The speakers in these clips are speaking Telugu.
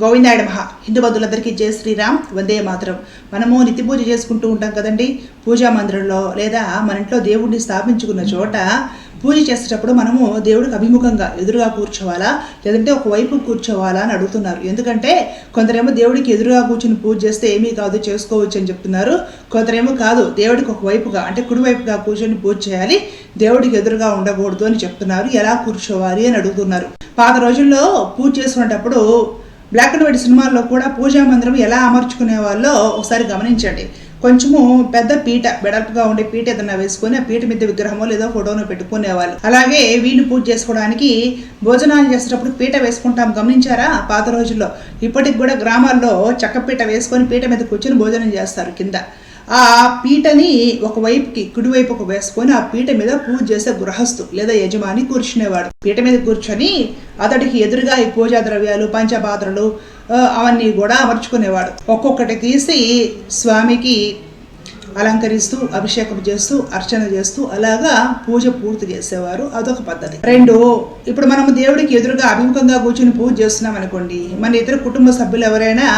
గోవిందాయ మహా హిందూ బంధువులందరికీ జయ శ్రీరామ్. వందే మాత్రం. మనము నిత్య పూజ చేసుకుంటూ ఉంటాం కదండి. పూజా మందిరంలో లేదా మన ఇంట్లో దేవుడిని స్థాపించుకున్న చోట పూజ చేసేటప్పుడు మనము దేవుడికి అభిముఖంగా ఎదురుగా కూర్చోవాలా? లేదంటే ఒక వైపు కూర్చోవాలా అని అడుగుతున్నారు. ఎందుకంటే కొందరేమో దేవుడికి ఎదురుగా కూర్చుని పూజ చేస్తే ఏమీ కాదు చేసుకోవచ్చు అని చెప్తున్నారు. కొందరేమో కాదు దేవుడికి ఒకవైపుగా అంటే కుడివైపుగా కూర్చొని పూజ చేయాలి. దేవుడికి ఎదురుగా ఉండకూడదు అని చెప్తున్నారు. ఎలా కూర్చోవాలి అని అడుగుతున్నారు. పాత రోజుల్లో పూజ చేసుకునేటప్పుడు బ్లాక్ అండ్ వైట్ సినిమాల్లో కూడా పూజా మందిరం ఎలా అమర్చుకునే వాళ్ళో ఒకసారి గమనించండి. కొంచెము పెద్ద పీట వెడల్పుగా ఉండే పీట ఏదైనా వేసుకొని ఆ పీట మీద విగ్రహమో లేదో ఫోటోను పెట్టుకునేవాళ్ళు. అలాగే వీళ్ళు పూజ చేసుకోవడానికి భోజనాలు చేసేటప్పుడు పీట వేసుకుంటాం గమనించారా? పాత రోజుల్లో. ఇప్పటికి కూడా గ్రామాల్లో చెక్క పీట వేసుకొని పీట మీద కూర్చొని భోజనం చేస్తారు కింద. ఆ పీటని ఒక వైపుకి కుడివైపుకు వేసుకొని ఆ పీట మీద పూజ చేసే గృహస్థు లేదా యజమాని కూర్చునేవాడు. పీట మీద కూర్చొని అతడికి ఎదురుగా ఈ పూజా ద్రవ్యాలు పంచపాత్రలు అవన్నీ కూడా అమర్చుకునేవాడు. ఒక్కొక్కటి తీసి స్వామికి అలంకరిస్తూ అభిషేకం చేస్తూ అర్చన చేస్తూ అలాగా పూజ పూర్తి చేసేవారు. అదొక పద్ధతి. రెండు ఇప్పుడు మనం దేవుడికి ఎదురుగా అభిముఖంగా కూర్చుని పూజ చేస్తున్నాం అనుకోండి మన ఇతర కుటుంబ సభ్యులు ఎవరైనా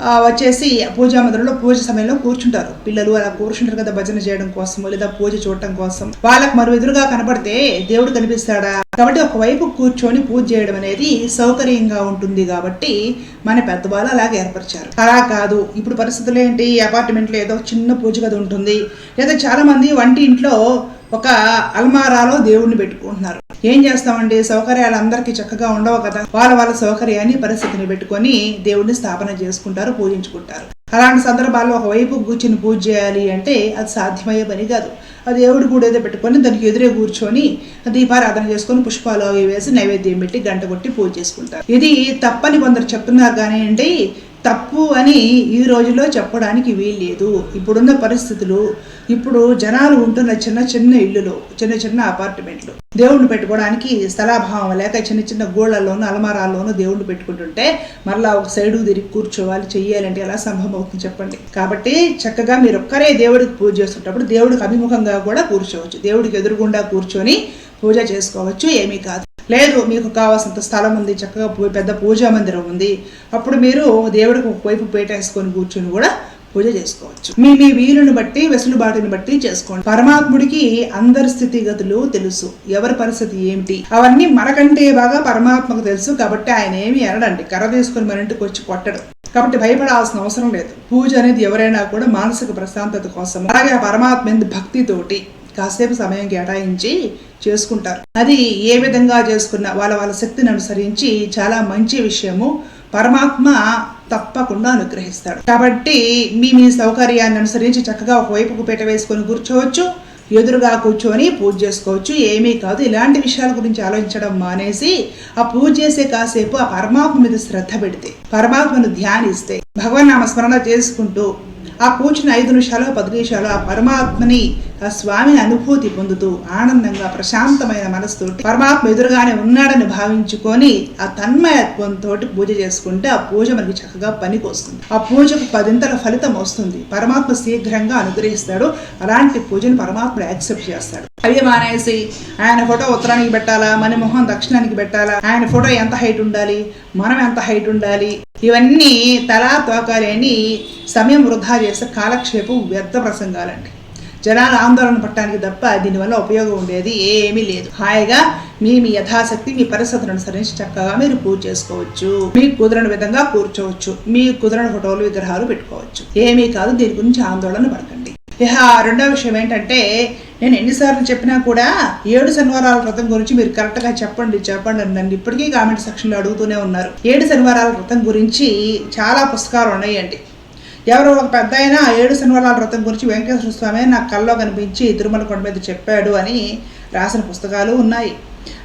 వచ్చేసి పూజా మందిరంలో పూజ సమయంలో కూర్చుంటారు. పిల్లలు అలా కూర్చుంటారు కదా భజన చేయడం కోసం లేదా పూజ చూడటం కోసం. వాళ్ళకి మరో ఎదురుగా కనపడితే దేవుడు కనిపిస్తాడా? కాబట్టి ఒకవైపు కూర్చొని పూజ చేయడం అనేది సౌకర్యంగా ఉంటుంది కాబట్టి మన పెద్దవాళ్ళు అలాగే ఏర్పరిచారు. అలా కాదు. ఇప్పుడు పరిస్థితులు ఏంటి? అపార్ట్మెంట్లో ఏదో చిన్న పూజ గది ఉంటుంది. లేదా చాలా మంది వంటి ఇంట్లో ఒక అల్మారాలో దేవుణ్ణి పెట్టుకుంటున్నారు. ఏం చేస్తామండి? సౌకర్యాలు అందరికీ చక్కగా ఉండవు కదా? వాళ్ళ వాళ్ళ సౌకర్యాన్ని పరిస్థితిని పెట్టుకొని దేవుణ్ణి స్థాపన చేసుకుంటారు పూజించుకుంటారు. అలాంటి సందర్భాల్లో ఒకవైపు కూర్చుని పూజ చేయాలి అంటే అది సాధ్యమయ్యే పని కాదు. ఆ దేవుడి గుడి ఏదో పెట్టుకొని దానికి ఎదురే కూర్చొని దీపారాధన చేసుకొని పుష్పాలు అవి వేసి నైవేద్యం పెట్టి గంట కొట్టి పూజ చేసుకుంటారు. ఇది తప్పని కొందరు చెప్తున్నారు కానివ్వండి తప్పు అని ఈ రోజులో చెప్పడానికి వీల్లేదు. ఇప్పుడున్న పరిస్థితులు ఇప్పుడు జనాలు ఉంటున్న చిన్న చిన్న ఇల్లులు చిన్న చిన్న అపార్ట్మెంట్లు. దేవుణ్ణి పెట్టుకోవడానికి స్థలాభావం లేక చిన్న చిన్న గోళ్ళలోనూ అలమారాల్లోనూ దేవుణ్ణి పెట్టుకుంటుంటే మరలా ఒక సైడు తిరిగి కూర్చోవాలి చెయ్యాలంటే ఎలా సంభవం అవుతుంది చెప్పండి. కాబట్టి చక్కగా మీరు ఒక్కరే దేవుడికి పూజ చేస్తుంటప్పుడు దేవుడికి అభిముఖంగా కూడా కూర్చోవచ్చు. దేవుడికి ఎదురుగుండా కూర్చొని పూజ చేసుకోవచ్చు ఏమీ కాదు. లేదు మీకు కావాల్సినంత స్థలం ఉంది చక్కగా పెద్ద పూజా మందిరం ఉంది. అప్పుడు మీరు దేవుడికి ఒకవైపు పేటేసుకొని కూర్చొని కూడా పూజ చేసుకోవచ్చు. మీ మీ వీలుని బట్టి వెసులుబాటుని బట్టి చేసుకోండి. పరమాత్ముడికి అందరి స్థితిగతులు తెలుసు. ఎవరి పరిస్థితి ఏమిటి? అవన్నీ మనకంటే బాగా పరమాత్మకు తెలుసు కాబట్టి ఆయన ఏమి అనడండి. కర్ర తీసుకుని మన ఇంటికి వచ్చి కొట్టడు. కాబట్టి భయపడాల్సిన అవసరం లేదు. పూజ అనేది ఎవరైనా కూడా మానసిక ప్రశాంతత కోసం. అలాగే పరమాత్మ భక్తితోటి కాసేపు సమయం కేటాయించి చేసుకుంటారు. అది ఏ విధంగా చేసుకున్నా వాళ్ళ వాళ్ళ శక్తిని అనుసరించి చాలా మంచి విషయము. పరమాత్మ తప్పకుండా అనుగ్రహిస్తాడు. కాబట్టి మీ మీ సౌకర్యాన్ని అనుసరించి చక్కగా ఒక పీట వేసుకొని కూర్చోవచ్చు ఎదురుగా కూర్చొని పూజ చేసుకోవచ్చు. ఏమీ కాదు ఇలాంటి విషయాల గురించి ఆలోచించడం మానేసి ఆ పూజ చేసే కాసేపు ఆ పరమాత్మ మీద శ్రద్ధ పెడితే పరమాత్మను ధ్యానిస్తే భగవన్ నామస్మరణ చేసుకుంటూ ఆ కూర్చుని ఐదు నిమిషాలు పది నిమిషాలు ఆ పరమాత్మని ఆ స్వామిని అనుభూతి పొందుతూ ఆనందంగా ప్రశాంతమైన మనసుతోటి పరమాత్మ ఎదురుగానే ఉన్నాడని భావించుకొని ఆ తన్మయత్వంతో పూజ చేసుకుంటే ఆ పూజ మనకి చక్కగా పనికి వస్తుంది ఆ పూజకు పదింతల ఫలితం వస్తుంది. పరమాత్మ శీఘ్రంగా అనుగ్రహిస్తాడు. అలాంటి పూజను పరమాత్మ యాక్సెప్ట్ చేస్తాడు. అవి మానేసి ఆయన ఫోటో ఉత్తరానికి పెట్టాలా? మన మొహం దక్షిణానికి పెట్టాలా? ఆయన ఫోటో ఎంత హైట్ ఉండాలి? మనం ఎంత హైట్ ఉండాలి? ఇవన్నీ తలా తోకాలేని సమయం వృధా చేసే కాలక్షేపం వ్యర్థ ప్రసంగాలండి. జనాలు ఆందోళన పట్టడానికి తప్ప దీనివల్ల ఉపయోగం ఉండేది ఏమీ లేదు. హాయిగా మీ మీ యథాశక్తి మీ పరిస్థితులను అనుసరించి చక్కగా మీరు పూజ చేసుకోవచ్చు. మీకు కుదరని విధంగా కూర్చోవచ్చు. మీ కుదరని ఫోటోలు విగ్రహాలు పెట్టుకోవచ్చు. ఏమీ కాదు దీని గురించి ఆందోళన పడకండి. ఇహ రెండో విషయం ఏంటంటే నేను ఎన్నిసార్లు చెప్పినా కూడా ఏడు శనివారాల వ్రతం గురించి మీరు కరెక్ట్గా చెప్పండి చెప్పండి అని నన్ను ఇప్పటికీ కామెంట్ సెక్షన్లో అడుగుతూనే ఉన్నారు. ఏడు శనివారాల వ్రతం గురించి చాలా పుస్తకాలు ఉన్నాయండి. ఎవరో ఒక పెద్ద అయినా ఏడు శనివారాల వ్రతం గురించి వెంకటేశ్వర స్వామి నాకు కల్లో కనిపించి తిరుమల కొండ మీద చెప్పాడు అని రాసిన పుస్తకాలు ఉన్నాయి.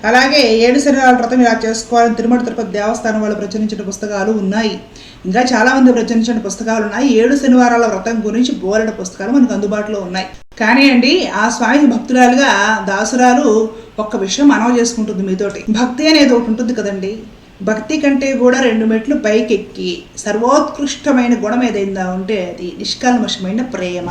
అలాగే ఏడు శనివారాల వ్రతం ఇలా చేసుకోవాలని తిరుమల తిరుపతి దేవస్థానం వాళ్ళు ప్రచురించిన పుస్తకాలు ఉన్నాయి. ఇంకా చాలామంది ప్రచురించిన పుస్తకాలు ఉన్నాయి. ఏడు శనివారాల వ్రతం గురించి బోలెడు పుస్తకాలు మనకు అందుబాటులో ఉన్నాయి. కానీ అండి ఆ స్వామికి భక్తురాలుగా దాసురాలు ఒక్క విషయం మనవ చేసుకుంటుంది మీతోటి. భక్తి అనేది ఒకటి ఉంటుంది కదండి. భక్తి కంటే కూడా రెండు మెట్లు పైకెక్కి సర్వోత్కృష్టమైన గుణం ఏదైందా ఉంటే అది నిష్కల్మషమైన ప్రేమ.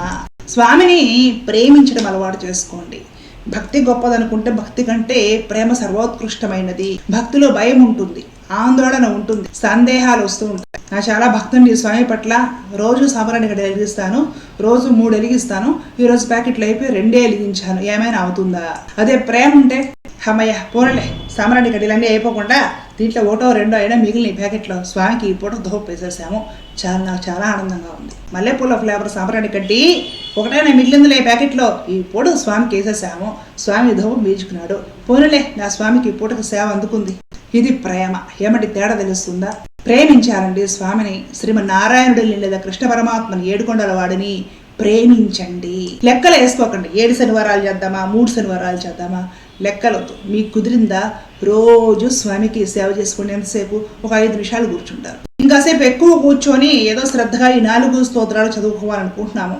స్వామిని ప్రేమించడం అలవాటు చేసుకోండి. భక్తి గొప్పదనుకుంటే భక్తి కంటే ప్రేమ సర్వోత్కృష్టమైనది. భక్తిలో భయం ఉంటుంది ఆందోళన ఉంటుంది సందేహాలు వస్తూ ఉంటాయి. నా చాలా భక్తుని స్వామి పట్ల రోజు సాంబ్రాణి గడ్డ వెలిగిస్తాను రోజు మూడు వెలిగిస్తాను ఈ రోజు ప్యాకెట్లు అయిపోయి రెండే వెలిగించాను. ఏమైనా అవుతుందా? అదే ప్రేమ ఉంటే అమ్మయ్య పోనలే. సాంబ్రాణి గడ్డలన్నీ అయిపోకుండా దీంట్లో ఒకటో రెండో అయినా మిగిలిన ఈ ప్యాకెట్లో స్వామికి ఈ పూట ధూపం వేసేసాము చాలా నాకు చాలా ఆనందంగా ఉంది. మల్లెపూల ఫ్లేవర్ సామరాణి కడ్డి ఒకటైనా మిగిలిందిలే ప్యాకెట్లో. ఈ పూట స్వామికి వేసేసాము. స్వామి ధూపం పీల్చుకున్నాడు. పోనలే నా స్వామికి ఈ పూటకు సేవ అందుకుంది. ఇది ప్రేమ. ఏమంటే తేడా తెలుస్తుందా? ప్రేమించాలండి స్వామిని. శ్రీమన్నారాయణుడు లేదా కృష్ణ పరమాత్మని ఏడుకొండల వాడిని ప్రేమించండి. లెక్కలు వేసుకోకండి. ఏడు శనివారాలు చేద్దామా? మూడు శనివారాలు చేద్దామా? లెక్కలతో మీకు కుదిరిందా రోజు స్వామికి సేవ చేసుకుని ఎంతసేపు? ఒక ఐదు నిమిషాలు కూర్చుంటారు. ఇంకాసేపు ఎక్కువ కూర్చొని ఏదో శ్రద్ధగా ఈ నాలుగు స్తోత్రాలు చదువుకోవాలనుకుంటున్నాము.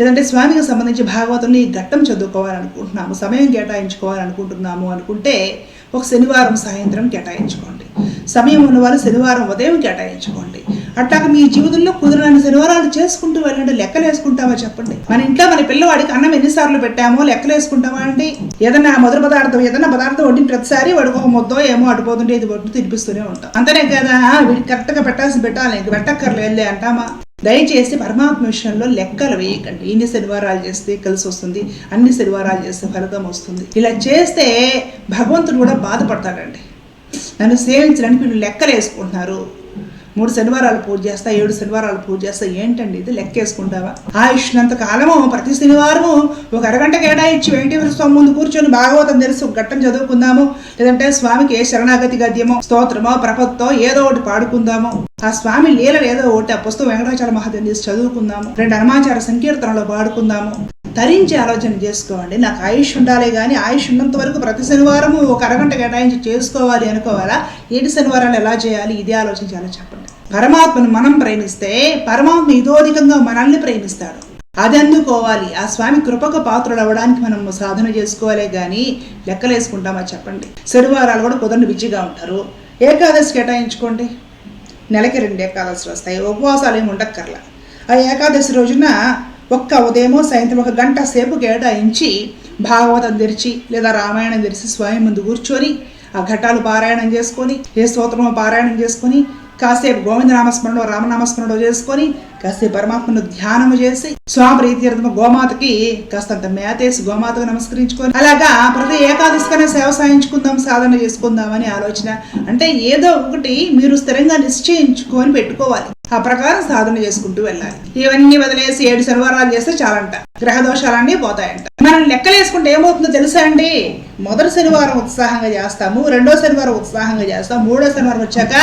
లేదంటే స్వామికి సంబంధించి భాగవతం ఈ ఘట్టం చదువుకోవాలనుకుంటున్నాము. సమయం కేటాయించుకోవాలనుకుంటున్నాము అనుకుంటే ఒక శనివారం సాయంత్రం కేటాయించుకోండి. సమయం ఉన్నవారు శనివారం ఉదయం కేటాయించుకోండి. అట్లాగ మీ జీవితంలో కుదరని శనివారాలు చేసుకుంటూ వెళ్ళండి లెక్కలు వేసుకుంటామా చెప్పండి. మన ఇంట్లో మన పిల్లవాడికి అన్నం ఎన్నిసార్లు పెట్టామో లెక్కలు వేసుకుంటామా అండి? ఏదైనా మధుర పదార్థం ఏదైనా పదార్థం వండిన ప్రతిసారి వాడికి ఒక ముద్దో ఏమో అడిపోతుంటే ఇది వడ్డు తినిపిస్తూనే ఉంటాం. అంతనే కదా వీడికి కరెక్ట్గా పెట్టాల్సి పెట్టాలి ఇంక పెట్టక్కర్లేదులే అంటామా? దయచేసి పరమాత్మ విషయంలో లెక్కలు వేయకండి. ఇన్ని శనివారాలు చేస్తే కలిసి వస్తుంది అన్ని శనివారాలు చేస్తే ఫలితం వస్తుంది. ఇలా చేస్తే భగవంతుడు కూడా బాధపడతాడండి. నన్ను సేవించడానికి వీళ్ళు లెక్కలు వేసుకుంటున్నారు. మూడు శనివారాలు పూజ చేస్తా ఏడు శనివారాలు పూజ చేస్తా. ఏంటండి ఇది? లెక్కేసుకుంటావా? ఆయుష్నంత కాలము ప్రతి శనివారము ఒక అరగంట కేటాయించి వెంకటేశ్వర స్వామి ముందు కూర్చొని భాగవతం తెలుసు ఘట్టం చదువుకుందాము. లేదంటే స్వామికి ఏ శరణాగతి గద్యమో స్తోత్రమో ప్రపత్తో ఏదో ఒకటి పాడుకుందాము. ఆ స్వామి లీలలు ఏదో ఒకటి ఆ పుస్తకం వెంకటాచల మహాదేవి తీసి చదువుకుందాము. రెండు హనుమాచార సంకీర్తనలో పాడుకుందాము. తరించి ఆలోచన చేసుకోండి. నాకు ఆయుష్ ఉండాలి కానీ ఆయుష్ ఉన్నంత వరకు ప్రతి శనివారం ఒక అరగంట కేటాయించి చేసుకోవాలి అనుకోవాలా? ఏడు శనివారాలు ఎలా చేయాలి? ఇదే ఆలోచించాలో చెప్పండి. పరమాత్మను మనం ప్రేమిస్తే పరమాత్మ ఇదోధికంగా మనల్ని ప్రేమిస్తాడు. అది అందుకోవాలి. ఆ స్వామి కృపకు పాత్రలు అవ్వడానికి మనం సాధన చేసుకోవాలి కానీ లెక్కలేసుకుంటామా చెప్పండి. శనివారాలు కూడా కుదరని బిజీగా ఉంటారు. ఏకాదశి కేటాయించుకోండి. నెలకి రెండు ఏకాదశులు వస్తాయి. ఉపవాసాలు ఏమి ఉండక్కర్లా. ఆ ఏకాదశి రోజున ఒక్క ఉదయమో సాయంత్రం ఒక గంట సేపు కేటాయించి భాగవతం తెరిచి లేదా రామాయణం తెరిచి స్వయం ముందు కూర్చొని ఆ ఘటాలు పారాయణం చేసుకొని ఏ స్తోత్రమో పారాయణం చేసుకొని కాసేపు గోవింద నామస్మరణలో చేసుకొని కాస్త పరమాత్మను ధ్యానము చేసి స్వామి ప్రీత్యర్థము గోమాతకి కాస్తంత మేతేసి గోమాతకు నమస్కరించుకొని అలాగా ప్రతి ఏకాదశికనే సేవ సాయించుకుందాం సాధన చేసుకుందామని ఆలోచన. అంటే ఏదో ఒకటి మీరు స్థిరంగా నిశ్చయించుకొని పెట్టుకోవాలి. ఆ ప్రకారం సాధన చేసుకుంటూ వెళ్ళాలి. ఇవన్నీ వదిలేసి ఏడు శనివారాలు చేస్తే చాలంట. గ్రహ దోషాలన్నీ పోతాయంట. మనం లెక్కలు వేసుకుంటే ఏమవుతుందో తెలుసా అండి? మొదటి శనివారం ఉత్సాహంగా చేస్తాము రెండో శనివారం ఉత్సాహంగా చేస్తాం మూడో శనివారం వచ్చాక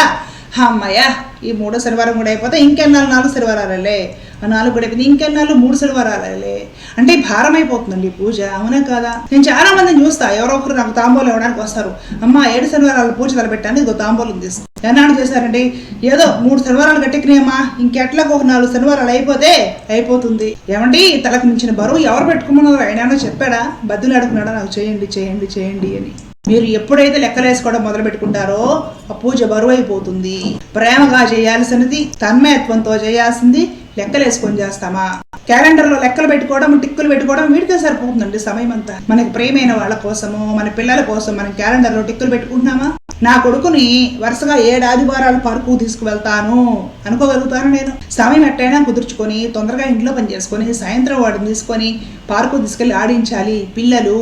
అమ్మయ్య ఈ మూడో శనివారం కూడా అయిపోతే ఇంకెన్నాళ్ళు నాలుగు శనివారాలే ఆ నాలుగు కూడా అయిపోయింది ఇంకెన్నాళ్ళు మూడు శనివారాలే అంటే భారం అయిపోతుందండి పూజ అవునా కాదా? నేను చాలా మందిని చూస్తా ఎవరో ఒకరు నాకు తాంబూలు ఇవ్వడానికి వస్తారు. అమ్మ ఏడు శనివారాలు పూజ తలపెట్టాను ఇదిగో తాంబూలం తీసుకో. ఎన్నాడు చేశారండి? ఏదో మూడు శనివారాలు గట్టెక్కినాయమ్మా ఇంకెట్లా ఒక నాలుగు శనివారాలు అయిపోతే అయిపోతుంది. ఏమండి తలకు మించిన బరువు ఎవరు పెట్టుకోమన్నారు ఆయన చెప్పాడా? బద్దులు అడుగున్నాడా నాకు చేయండి చేయండి చేయండి అని. మీరు ఎప్పుడైతే లెక్కలు వేసుకోవడం మొదలు పెట్టుకుంటారో ఆ పూజ బరువు అయిపోతుంది ప్రేమగా చేయాల్సినది తన్మయత్వంతో చేయాల్సింది లెక్కలేసుకొని చేస్తామా? క్యాలెండర్లో లెక్కలు పెట్టుకోవడం టిక్కులు పెట్టుకోవడం వీటికే సరిపోతుందండి సమయం అంతా మనకి ప్రేమైన వాళ్ళ కోసము మన పిల్లల కోసం మనం క్యాలెండర్లో టిక్కులు పెట్టుకుంటున్నామా? నా కొడుకుని వరుసగా ఏడు ఆదివారాలు పార్కు తీసుకువెళ్తాను అనుకోగలుగుతాను నేను. సమయం ఎట్టయినా కుదుర్చుకొని తొందరగా ఇంట్లో పని చేసుకొని సాయంత్రం వాడిని తీసుకొని పార్కు తీసుకెళ్ళి ఆడించాలి. పిల్లలు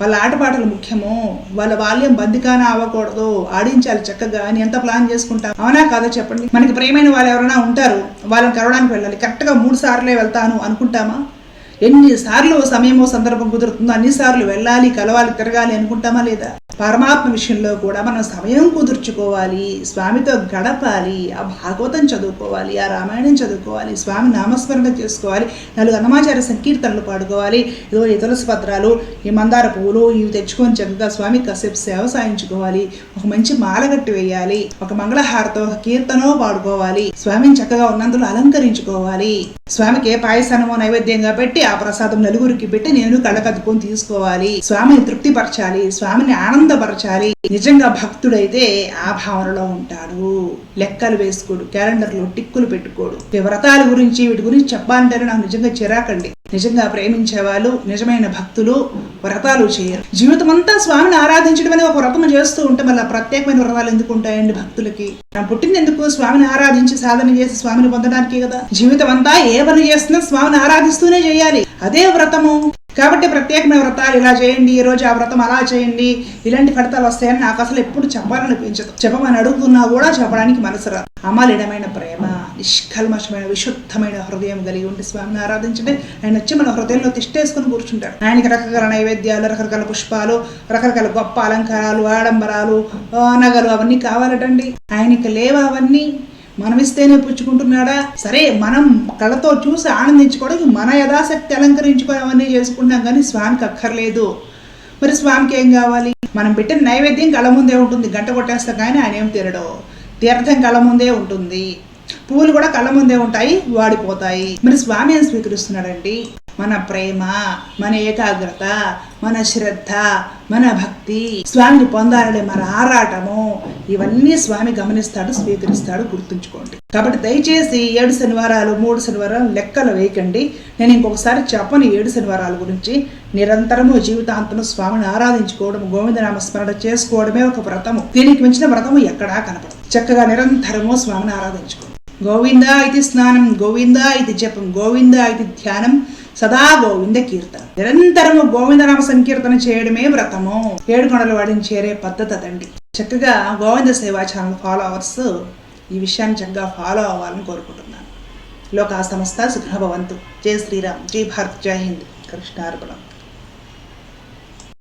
వాళ్ళ ఆటపాటలు ముఖ్యము వాళ్ళ బాల్యం బందికాన అవ్వకూడదు ఆడించాలి చక్కగా అని ఎంత ప్లాన్ చేసుకుంటాం? అవునా కాదో చెప్పండి. మనకి ప్రేమైన వాళ్ళు ఎవరైనా ఉంటారు వాళ్ళని కలవడానికి వెళ్ళాలి. కరెక్ట్గా మూడు సార్లే వెళ్తాను అనుకుంటామా? ఎన్నిసార్లు సమయమో సందర్భం కుదురుతుందో అన్నిసార్లు వెళ్ళాలి కలవాలి తిరగాలి అనుకుంటామా లేదా? పరమాత్మ విషయంలో కూడా మనం సమయం కుదుర్చుకోవాలి స్వామితో గడపాలి ఆ భాగవతం చదువుకోవాలి ఆ రామాయణం చదువుకోవాలి స్వామి నామస్మరణ చేసుకోవాలి నాలుగు అన్నమాచార్య సంకీర్తనలు పాడుకోవాలి ఇదో ఈ తులసి పత్రాలు ఈ మందార పువ్వులు ఇవి తెచ్చుకొని చక్కగా స్వామి కాసేపు సేవ సాయించుకోవాలి ఒక మంచి మాల కట్టి వేయాలి ఒక మంగళహారతో ఒక కీర్తనో పాడుకోవాలి స్వామిని చక్కగా ఉన్నందులో అలంకరించుకోవాలి. స్వామికి ఏ పాయసానమో నైవేద్యంగా పెట్టి ఆ ప్రసాదం నలుగురికి పెట్టి నేను కళ్ళకద్దుకొని తీసుకోవాలి. స్వామిని తృప్తిపరచాలి స్వామిని ఆనందపరచాలి. నిజంగా భక్తుడైతే ఆ భావనలో ఉంటాడు. లెక్కలు వేసుకోడు క్యాలెండర్లో టిక్కులు పెట్టుకోడు. వ్రతాల గురించి వీటి గురించి చెప్పాలంటే నాకు నిజంగా చిరాకండి. నిజంగా ప్రేమించే వాళ్ళు నిజమైన భక్తులు వ్రతాలు చేయరు. జీవితం అంతా స్వామిని ఆరాధించడం అనేది ఒక వ్రతం చేస్తూ ఉంటే మళ్ళీ ప్రత్యేకమైన వ్రతాలు ఎందుకు ఉంటాయండి భక్తులకి? నా పుట్టింది ఎందుకు? స్వామిని ఆరాధించి సాధన చేసి స్వామిని పొందడానికే కదా. జీవితం అంతా ఏ పని చేస్తున్నా స్వామిని ఆరాధిస్తూనే చేయాలి. అదే వ్రతము. కాబట్టి ప్రత్యేకమైన వ్రతాలు ఇలా చేయండి ఈ రోజు ఆ వ్రతం అలా చేయండి ఇలాంటి ఫలితాలు వస్తాయని నాకు అసలు ఎప్పుడు చెప్పాలనిపించదు. చెప్పమని అడుగుతున్నా కూడా చెప్పడానికి మనసు రాదు. అమలిడమైన ప్రేమ నిష్కల్మషమైన విశుద్ధమైన హృదయం కలిగి ఉండి స్వామిని ఆరాధించండి. ఆయన వచ్చి మన హృదయంలో తిష్టేసుకుని కూర్చుంటాడు. ఆయనకి రకరకాల నైవేద్యాలు రకరకాల పుష్పాలు రకరకాల గొప్ప అలంకారాలు ఆడంబరాలు నగలు అవన్నీ కావాలటండి. ఆయనకి లేవా అవన్నీ? మనం ఇస్తేనే పుచ్చుకుంటున్నాడా? సరే మనం కళ్ళతో చూసి ఆనందించుకోవడానికి మన యథాశక్తి అలంకరించుకొని అవన్నీ చేసుకుంటాం కానీ స్వామికి అక్కర్లేదు. మరి స్వామికి ఏం కావాలి? మనం పెట్టిన నైవేద్యం కళ ముందే ఉంటుంది గంట కొట్టేస్తాం కానీ ఆయన ఏం తినడు. తీర్థం కళ ముందే ఉంటుంది. పువ్వులు కూడా కళ్ళ ముందే ఉంటాయి వాడిపోతాయి. మరి స్వామి ఏం స్వీకరిస్తున్నాడండి? మన ప్రేమ మన ఏకాగ్రత మన శ్రద్ధ మన భక్తి. స్వామిని పొందాలనే మన ఆరాటము. ఇవన్నీ స్వామి గమనిస్తాడు స్వీకరిస్తాడు గుర్తుంచుకోండి. కాబట్టి దయచేసి ఏడు శనివారాలు మూడు శనివారాలు లెక్కలు వేయకండి. నేను ఇంకొకసారి చెప్పను ఏడు శనివారాల గురించి. నిరంతరము జీవితాంతము స్వామిని ఆరాధించుకోవడం గోవిందనామ స్మరణ చేసుకోవడమే ఒక వ్రతము. దీనికి మించిన వ్రతము ఎక్కడా కనపడదు. చక్కగా నిరంతరము స్వామిని ఆరాధించుకోండి. గోవింద ఇది స్నానం గోవింద ఇది జపం గోవింద ఇది ధ్యానం సదా గోవింద కీర్తన. నిరంతరము గోవిందనామ సంకీర్తన చేయడమే వ్రతము. ఏడుకొండల వాడిని చేరే పద్ధతి అదండి. చక్కగా గోవింద సేవా ఛానల్ ఫాలోవర్స్ ఈ విషయాన్ని చక్కగా ఫాలో అవ్వాలని కోరుకుంటున్నాను. లోకా సంస్థ సుఖభవంతు. జై శ్రీరామ్. జై భారత్. జై హింద్. కృష్ణార్పణం.